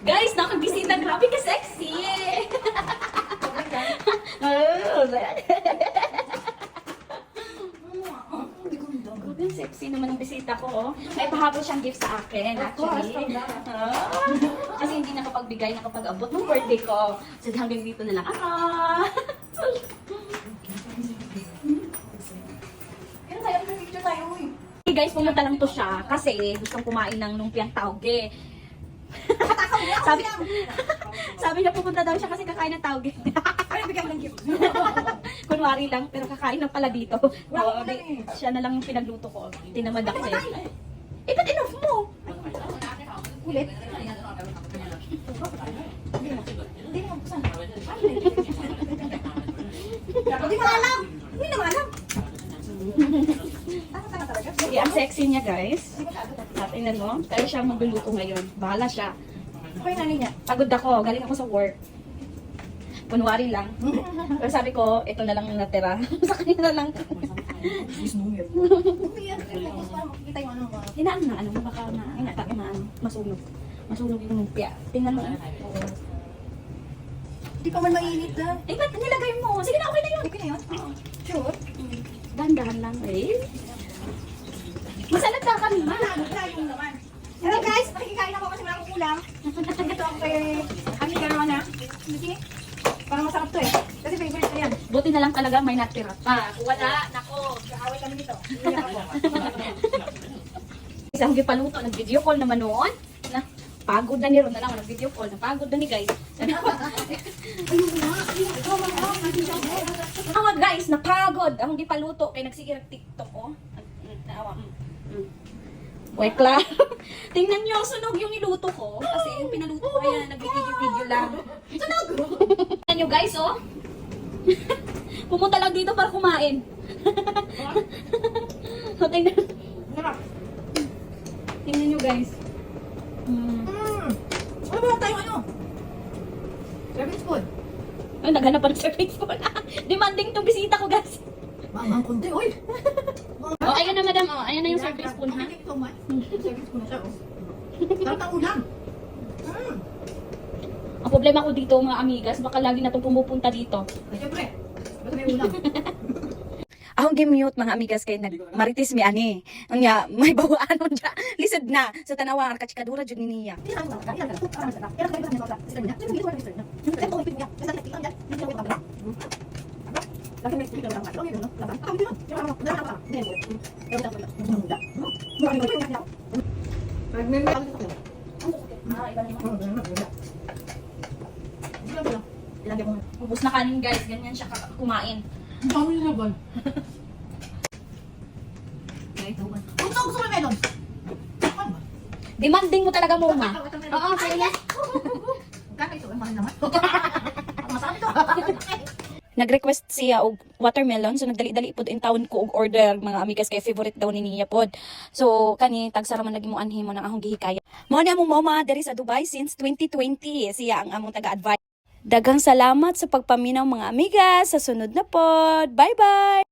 Guys, nakabisita. Grabe ka sexy. Grabe ang sexy naman ang bisita ko. Oh. May pahabol siyang gift sa akin, actually. Ah, kasi hindi nakapagbigay, nakapag-abot ng birthday ko. So hanggang dito na lang ako. Kaya tayo, picture tayo. Hey guys, pumunta lang to siya kasi gustong kumain ng lumpiang tauge. Sabi, sabi niya pupunta daw siya kasi kakain ng tauge. Ay, bigyan mo ng gift. Kunwari lang, pero kakain lang pala dito. Lang di- siya na lang yung pinagluto ko. Tinamad ako eh. Eh, ba't enough mo? Ulit. Hindi mo. Hindi mo. Saan? Hindi mo alam. Hindi naman alam. Sige, ang sexy niya guys. At tingnan mo, kaya siya magluluto ngayon. Bahala siya. Okay, nanay niya. Pagod ako, galing ako sa work. Kunwari lang. Pero sabi ko, ito na lang yung natira. sa kanya na lang. Hinaan na, ano, baka na, hinata, na, ano, masunog. Masunog yung lumpia. Tingnan mo. Hindi pa man mainit na. Eh, ba't nilagay mo? Sige na, okay na yun. Okay na yun? Sure. Dahan-dahan lang eh. Masalat ka kanina. Ano, yung naman. Hello guys, nakikikain ako kasi wala akong ulam. Ito ako kay Amiga naman na. Sige. Parang masarap to eh. Kasi favorite ko yan. Buti na lang talaga may natira pa. Wala, nako. Kaaway kami nito. Isang gipaluto, nag-video call naman noon. Na, pagod na ni Ron na lang, nag-video call. Napagod na ni guys. Awa guys, napagod. Akong gipaluto kay nagsige ng TikTok oh. Mm, Naawa. Wait lang. Tingnan niyo, sunog yung niluto ko. Kasi yung pinaluto ko kaya nag-video-video lang. Sunog! Tingnan niyo guys, oh. Pumunta lang dito para kumain. so, tingnan, tingnan niyo guys. Mm. Mm. Ano ba tayo ano? Service food. Ay, naghanap pa ng service po na. Demanding tong bisita ko, guys. Mamang konti, oy. Oh, ayun na, madam. Oh, ayun na yung service spoon, ha? So much. Service spoon siya, oh. Ulam. Mm. Ang problema ko dito, mga amigas, baka lagi na itong pumupunta dito. Siyempre. Basta may ulam. Akong gi-mute mga amigas kay nag marites mi ani. Unya may bawaan mo dya. Lisod na. So tanawa ang kachikadura jud ni niya. Ubus na kanin, guys. Ganyan siya kumain. Demanding mo talaga, mama. Oo, kaya. Nag-request siya og watermelon so nagdali-dali pud in town ko og order mga amigas kay favorite daw ni niya pod. So kani tagsara man naging mo anhi mo nang akong gihikaya. Mo na among mama diri sa Dubai since 2020 siya ang among taga-advise. Daghang salamat sa pagpaminaw mga amigas sa sunod na pod. Bye-bye.